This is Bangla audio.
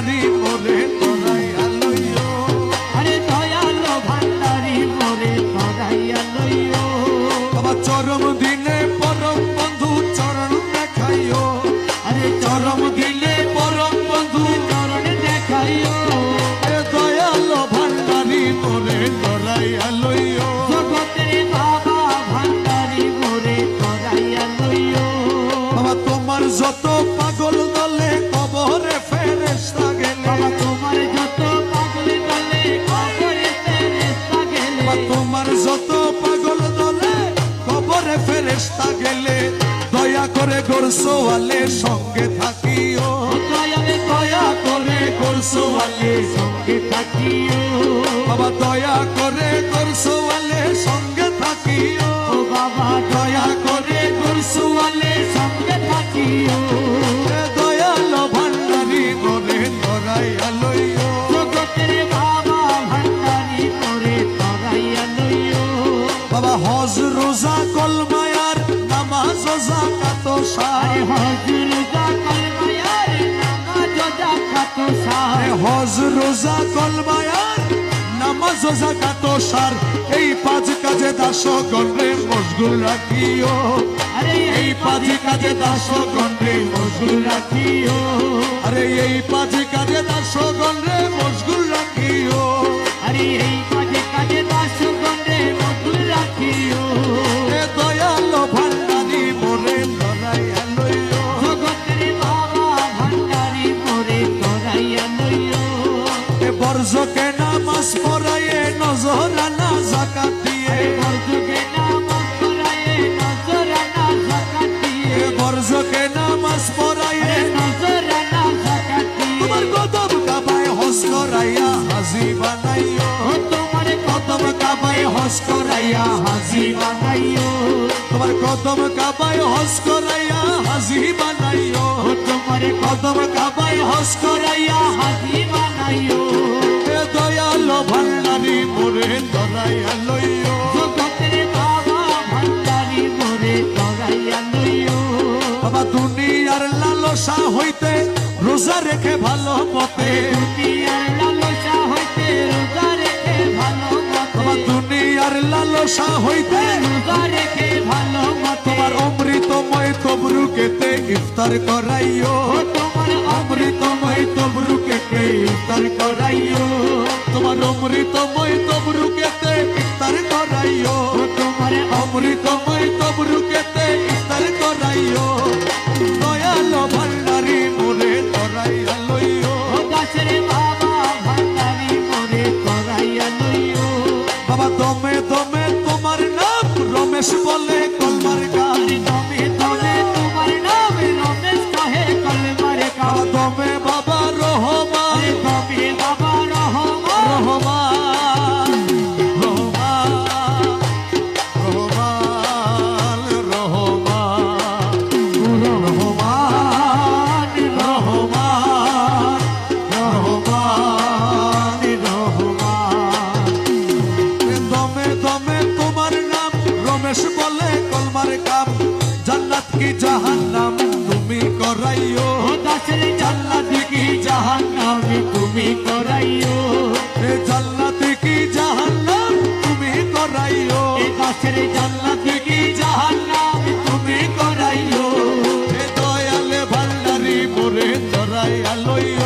nadie করে করছ আলে সঙ্গে থাকিও। দয়া করে করছ সঙ্গে থাকিও। বাবা দয়া করে সঙ্গে থাকিও। বাবা দয়া করে সঙ্গে থাকিও। হজ রোজা কলমা এই পাঁচ কাজে দাস গণ্ডে মশগুল রাখিও আরে এই পাঁচ কাজে দাস গণ্ডে মশগুল রাখিও আরে এই পাঁচ কাজে দাস গণে এ বর্জকে নামাজ পড়াইয়ে নজরানা জাকাত দিয়ে। আরে বর্জকে নামাজ পড়ায়ে নজরানা জাকাত দিয়ে। এ বর্জকে নামাজ পড়াইয়ে নজরানা জাকাত দিয়ে। তোমার কদম কাবায় হস করাইয়া হাজি বানাইও। তোমার কদম কাবায় হস করাইয়া হাজি বানাইও। তোমার কদম কাবায় হস করাইয়া হাজি বানাইও। তোমার কদম কাবায় হস করাইয়া হাজি বানাইও। বাবা দুনিয়ার লালসা হইতে রোজা রেখে ভালো মতে দুনিয়ার লালসা হইতে রোজা রেখে ভালো মতে দুনিয়ার লালসা হইতে রোজা রেখে ভালো মতে তোমার অমৃতময় তবরুকেতে ইফতার করাইও। তোমার অমৃতময় তবরুকেতে ইফতার করাইও। তোমার অমৃতময় cuando me কি জাহান্নাম তুমি করাইও। গাছের জান্নাত কি জাহান্নামে তুমি করাইও। এ জান্নাত কি জাহান্নাম তুমি করাইও। এ গাছের জান্নাত কি জাহান্নাম তুমি করাইও। এ দয়ালে ভান্ডারি মোরে ধরাইয়া লইও